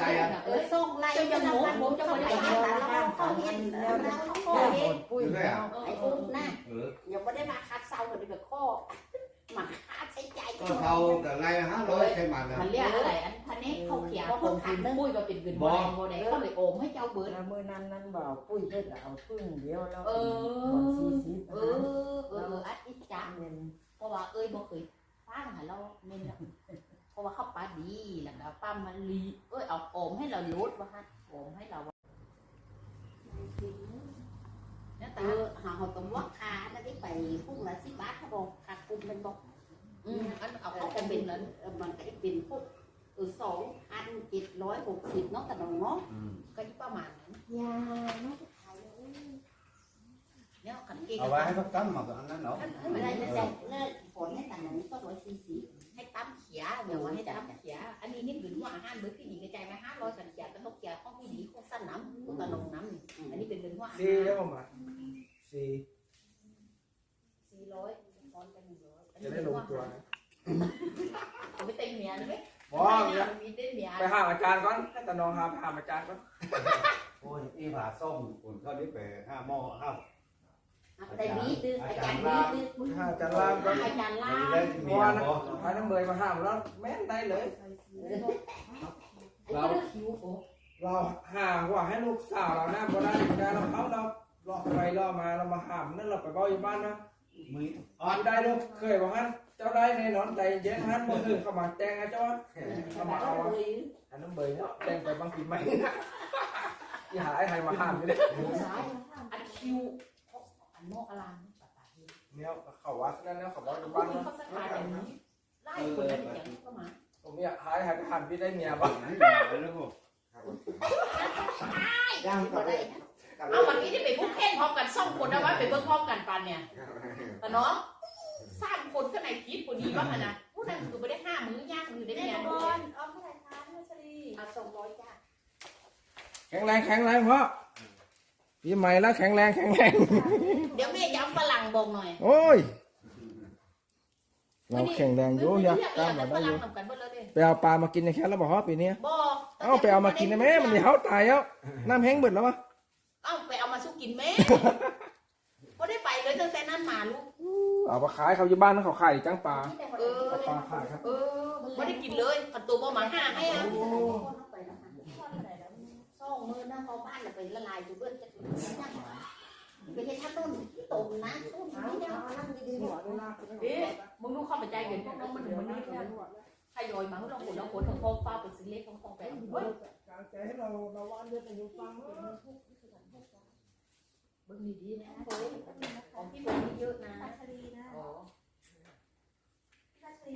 ตังค์เราก็ใส่เออส่งไล่จะนำผมจะไปไหนแล้วเขาเฮ็ดแล้วเขาก็เฮ็ดปุ้ยไอ้อุ้มนะเออยังไม่ได้มาคัดเซาเลยแบบข้อมาค่าใช้จ่ายก็เขาแต่ไรห้าร้อยใช่มันนะมันเรียกอะไรอันพันนี้เขาเขียนคนขันปุ้ยมาเป็นเงินโมเดลโมเดลเขาเลยโอมให้เจ้าเบิร์ดแล้วมือนั้นนั้นบอกปุ้ยเฮ็ดเอาพึ่งเดียวแล้วเออสี่สิบเออเอออัดอิจาเงินเพราะว่าเอ้ยบ่เคยป้าหาเราเม่นเพราะว่าเขาป้าดีแล้วก็ป้ามันลีเอ้ยเอาโอมให้เราลดว่าฮะโอมให้เราเนี่ยเอตาอหาหอตำว่าคาแล้วได้ไปพุ่งละสิบบาทเขาบอกขาดกุมเป็นบอกอืมอันเอาเอาเขาเขาเป็เป็นนนั้นมันก็ได้เป็นพวกเออสองพันเจ็ดร้อยหกสิบเนาะแต่น้องเนาะอืมก็ที่ประมาณนั้นยาเนาะขายเลยเนี่ยขันเก่งเอาไว้ให้เขาตั้มมากับอันนั้นเนาะไม่ได้จะได้เลิกผลให้ต่างนั้นก็ร้อยสี่สิบให้ตั้มเขียเดี๋ยวว่าให้ตั้มเขีย อันนี้นี่หรือว่าอาหารเบิร์ดที่ดีกระจายมาห้าร้อยสันเขียก็ต้องเขียข้อไม่ดีข้อสั้นน้ำข้อตะลงน้ำอันนี้เป็นเงินว่าอาสี่หารแล้วมาสี่สี่ร้อยตอนกันหนึ่งร้อยจะได้ลงตัวนะผมไม่เต็มเมียเลยไหมบอกเนี่ยมีเต็มเมียไปหาอาจารย์ก่อนให้ตาน้องหาไปหาอาจารย์ก่อนโอ้ยอีผาส้มคนเขาได้ไปห้าหม้อห้า แต่นี้ดื้ออาจารย์นี้ดื้อหาอาจารย์ลามก่อนอาจารย์ล่าได้เมียบ่หาน้ำเบยมาห้ามแล้วแม่นได้เลยเราคิวโอ้เราหาว่าให้ลูกสาวเราหน้าบ่ได้บ่ได้เราเขาเราหลอกไปล่อมาเรามาห้ามนั่นเราไปบ่อยู่บ้านนะมืออ่อนได้ลูกเคยบอกฮันเจ้าได้ในนอนใจเย็นฮันบ่ถึงเข้ามาแจ้งนะเจ้าเข้ามาเอาอันน้ำเบยเนาะแจ้งไปบางทีไม่อย่าหาไอ้ไทยมาห้ามอยู่เลยอันคิวอัน โมกอลามเนี่ยเขาวัดนั่นนะเขาวัดอยู่บ้าบ้านนเขานะสักการอย่างนี้ไล่คนนั้นอย่างนี้ก็มาผมเนี่ยหายหายไปหันพี่ได้เมียบ้างให้มาแล้วก็ย่างก็ได้เอาวันนี้ที่ไปพุกแค่พร้อมกันสองคนนะว่าไปเบิ่งพร้อมกันปันเนี่ยแต่เนาะสร้างคนข้างในคิดคนนี้บ้างนะผู้นั้นคือไม่ได้ห้ามื้อย่างมือได้แม่เมียบด้อวยลเอาเท่าไหร่คะพี่ชลีเอาสองร้อยจ้าแข็งแรงแข็งแรงเพราะปีใหม่แล้วแข็งแรงแข็งแรง ฝรั่งบอกหน่อยโอ้ย เราแข็งแรงอยู่อยากกล้ามมามาได้อยู่ทำกันเบิ่เลยไปเอาปลามากินในแค่แล้วบอกว่าปีนี้บ่เอ้าไปเอามากินได้ไหมมันเดี๋ยวเขาตายแล้วน้ำแห้งเบิดแล้ววะเอ้าไปเอามาสู้กินแม่ก็ได้ไปเลยตั้งแต่นั้นมาลูกเอาไปขายเขาอยู่บ้านแล้วเขาขายจังปลาเออปลาขายครับเออไม่ได้กินเลยขันตัวบ่มาห้าให้อะสองมือนะเขาบ้านเป็นละลายอยู่เบื้องจะถึงนั่งเป็นท่าต้นต มนะต้นนี้เอานั่งดีๆหัวดูนะเอ๊ะมึงดูเข้าไปใจเย็นน้องมันมันนี่เนี่ยทยอยมาเราขนเราขนของพ่อฟ้าเป็นสิเล็กของพ่อแก่เฮ้ยการแก้ให้เราเราว่านเยอะแต่อยู่ฟังเบิ่งดีๆนะของพี่เบิ่งเยอะนะชลีนะอ๋อ